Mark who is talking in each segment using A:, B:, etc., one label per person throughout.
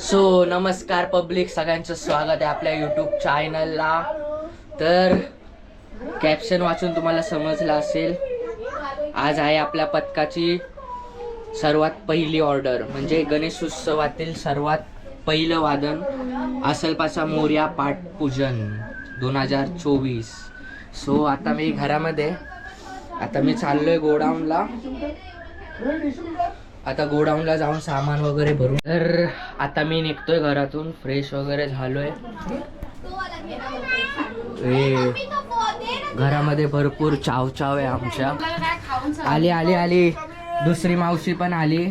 A: So नमस्कार public सगळ्यांचं स्वागत आहे आपल्या यूट्यूब चॅनलला तर कॅप्शन वाचून तुम्हाला समजलं असेल आज आहे आपल्या पथकाची सर्वात पहिली ऑर्डर म्हणजे गणेश उत्सवातील सर्वात पहिलं वादन असलपाचा मोर्या पाठपूजन दोन हजार चोवीस. सो आता मी घरामध्ये आता मी चाललोय गोडाऊनला. आता गोडाऊनला जाऊन सामान वगैरे भरून. तर आता मी निघतोय घरातून फ्रेश वगैरे झालोय. घरामध्ये भरपूर चाव चाव आहे आमच्या. आली आली आली. दुसरी मावशी पण आली.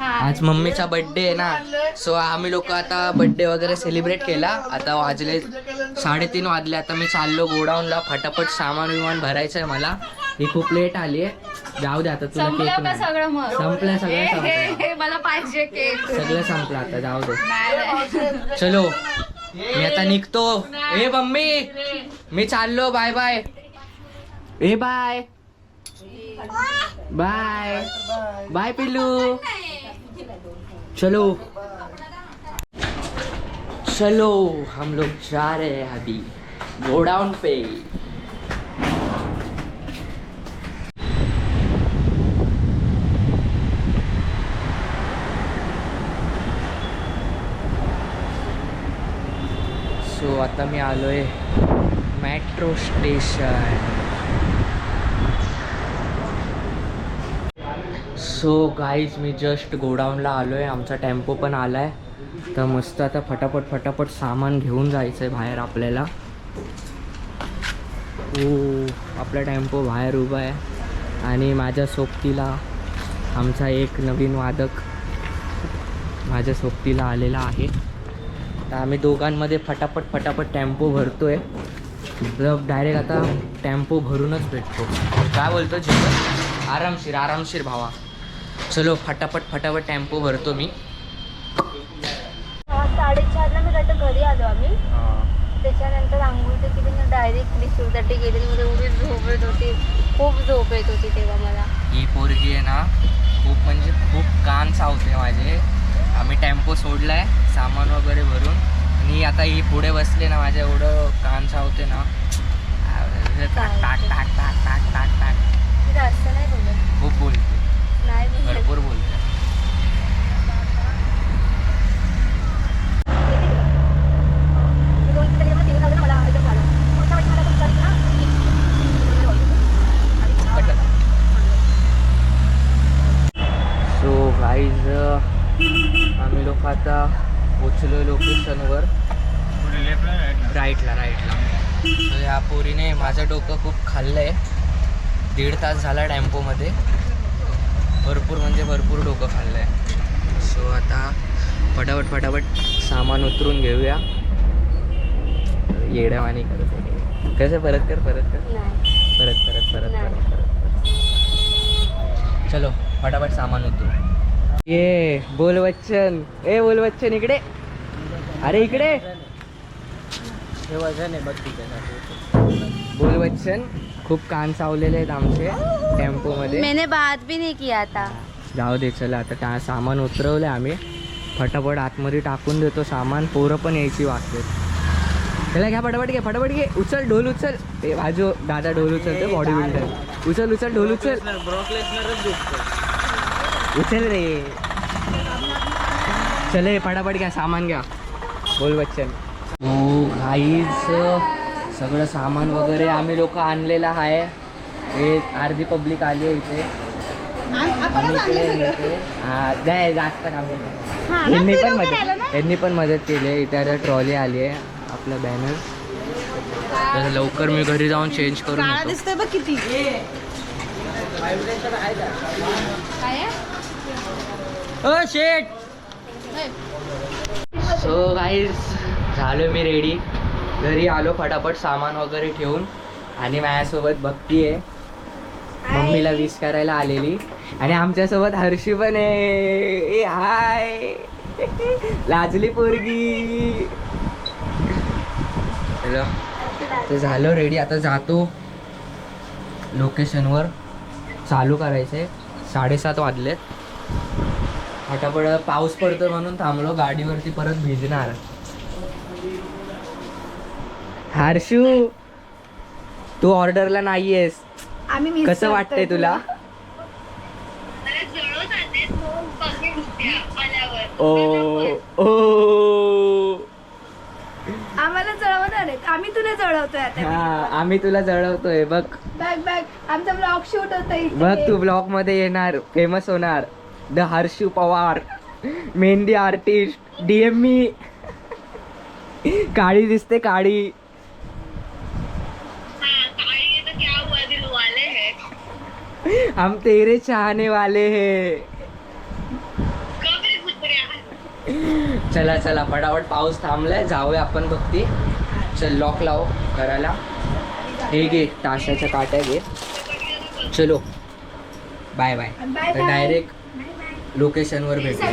A: आज मम्मीचा बर्थडे आहे ना. सो आम्ही लोक आता बर्थडे वगैरे सेलिब्रेट केला. आता वाजले साडेतीन वाजले. आता मी चाललो गोडाऊनला. फटाफट सामान विमान भरायचं आहे मला. ही खूप लेट आली आहे जाऊ दे आता तुला
B: संपलं
A: केक
B: का सगळं मग?
A: संपलं सगळं
B: हे-
A: संपलं.
B: हे- मला पाहिजे केक
A: सगळं संपलं आता जाऊ दे. चलो. मी आता निघतो. ए मम्मी. मी चाललो. Bye bye. ए बाय. बाय. बाय पिल्लू. चलो. चलो. हम लोग जा रहे हैं अभी गोडाउन पे सो आता मी आलो आहे मेट्रो स्टेशन सो गाईज मी जस्ट गोडाऊनला आलो आहे आमचा टेम्पो पण आला आहे तर मस्त आता फटाफट फटाफट सामान घेऊन जायचं आहे बाहेर आपल्याला. ओ आपला टेम्पो बाहेर उभा आहे. आणि माझ्या सोबतीला आमचा एक नवीन वादक माझ्या सोबतीला आलेला आहे. तर आम्ही दोघांमध्ये फटाफट फटाफट टेम्पो भरतोय. मतलब डायरेक्ट आता टेम्पो भरूनच भेटतो. काय बोलतो जीवन आरामशीर आरामशीर भावा. चलो फटाफट फटाफट टेम्पो भरतो मी.
B: साडेचारला मी वाटतं घरी आलो आम्ही. त्याच्यानंतर आंघोळ तर ना डायरेक्ट डिशूसाठी गेली मला एवढी झोप येत होती. खूप झोप येत होती तेव्हा मला.
A: ही पोरगी आहे ना खूप म्हणजे खूप कान चावते माझे. आम्ही टेम्पो सोडलाय सामान वगैरे भरून. आणि आता ही पुढे बसले ना माझ्या एवढं कान चावते ना. टाक टाक टाक टाक टाक टाक. खूप बोलते. भरपूर बोलते. सो गाईज आम्ही लोक आता पोचलो लोकेशनवर. राईटला राईटला. या पोरीने माझं डोकं खूप खाल्लं आहे दीड तास झाला टेम्पोमध्ये. भरपूर म्हणजे भरपूर डोकं खाल्लं आहे सो आता फटाफट फटाफट सामान उतरून घेऊया. येड्यावानी करत. कसं परत कर परत कर. परत परत परत परत परत. चलो फटाफट सामान उतरू. ये बोल बच्चन. ए बोल बच्चन इकडे. अरे इकडे. बोल बच्चन खूप कान चावलेले आहेत आमचे टेम्पो मध्ये
B: मैंने बात भी नहीं किया था.
A: जाऊ दे चला आता त्या सामान उतरवले आम्ही. फटाफट आतमध्ये टाकून देतो सामान. पोरं पण यायची वागते चला घ्या फटाफट घे फटाफट घे. उचल ढोल उचल. ते बाजू दादा ढोल उचलते बॉडी बिल्डर उचल उचल ढोल उचल. उचल रे. चले फटाफट घ्या सामान घ्या. बोल बच्चन. हो घाईच सगळं सामान वगैरे आम्ही लोक आणलेलं आहे. हे अर्धी पब्लिक आली आहे इथे. हा, जाय जास्त काम नाही. यांनी पण मदत यांनी पण मदत केली आहे. इथे आता ट्रॉली आली आहे आपलं बॅनर तर लवकर मी घरी जाऊन चेंज करून
B: दिसतोय बघ किती. काय
A: ओ शेट सो गाईज झालो मी रेडी घरी आलो फटाफट सामान वगैरे ठेवून. आणि माझ्यासोबत भक्ती आहे. मम्मीला विश करायला आलेली. आणि आमच्यासोबत हर्षी पण आहे. ए हाय लाजली पोरगी. हॅलो. तर झालं रेडी आता जातो लोकेशनवर चालू करायचं आहे साडेसात वाजलेत. फटाफट पाऊस पडतो म्हणून थांबलो गाडीवरती परत भिजणार. हर्षू तू ऑर्डरला नाहीयेस.
B: आम्ही
A: कसं
B: करतोय
A: वाटतंय तुला? ओ ओ.
B: आम्हाला जळवणार आहेत. आम्ही तुला जळवतोय आता.
A: हा आम्ही तुला जळवतोय बघ.
B: बॅग बॅग आमचा ब्लॉग शूट होता
A: बघ तू ब्लॉगमध्ये येणार फेमस होणार. The Harshu Pawar mehndi artist DM मी काळी दिसते काळी. हम तेरे चाहने वाले हैं. चला चला फटाफट पाऊस थांबलाय. जाऊया आपण बघती चल लॉक लाव करायला हे घे ताशाच्या काट्या घे. चलो. Bye bye. डायरेक्ट लोकेशनवर भेटू.